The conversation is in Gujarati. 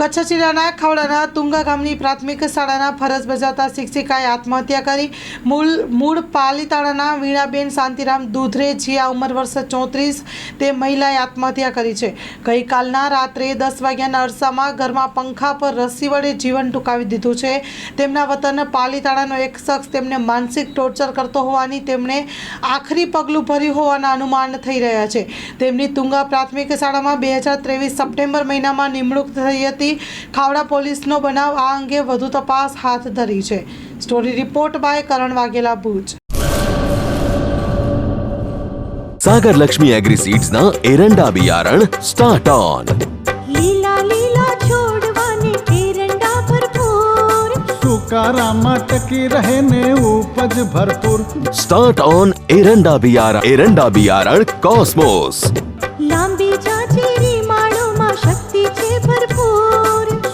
કચ્છ જિલ્લાના ખવડાના તુંગા ગામની પ્રાથમિક શાળાના ફરજ બજાવતા શિક્ષિકાએ આત્મહત્યા કરી. મૂળ મૂળ પાલીતાણાના વીણાબેન શાંતિરામ દુધરે જે આ ઉંમર વર્ષ ચોત્રીસ તે મહિલાએ આત્મહત્યા કરી છે. ગઈકાલના રાત્રે દસ વાગ્યાના અરસામાં ઘરમાં પંખા પર રસી વડે જીવન ટૂંકાવી દીધું છે. તેમના વતન પાલીતાણાનો એક શખ્સ તેમને માનસિક ટોર્ચર કરતો હોવાની તેમણે આખરી પગલું ભર્યું હોવાના અનુમાન થઈ રહ્યા છે. તેમની તુંગા પ્રાથમિક શાળામાં બે હજાર ત્રેવીસ સપ્ટેમ્બર મહિનામાં નિમણૂક થઈ હતી. હતી ખાવડા પોલીસનો બનાવ આ અંગે વધુ તપાસ હાથ ધરી છે. Story report by Karan Vaghela Bhuj. Sagar Lakshmi agri seeds ના એરંડા બિયારણ સ્ટાર્ટ ઓન લીલા લીલા છોડવાને એરંડા ભરપૂર. સુકારામાં ટકી રહે ને ઉપજ ભરપૂર. સ્ટાર્ટ ઓન એરંડા બિયારણ એરંડા બિયારણ કોસ્મોસ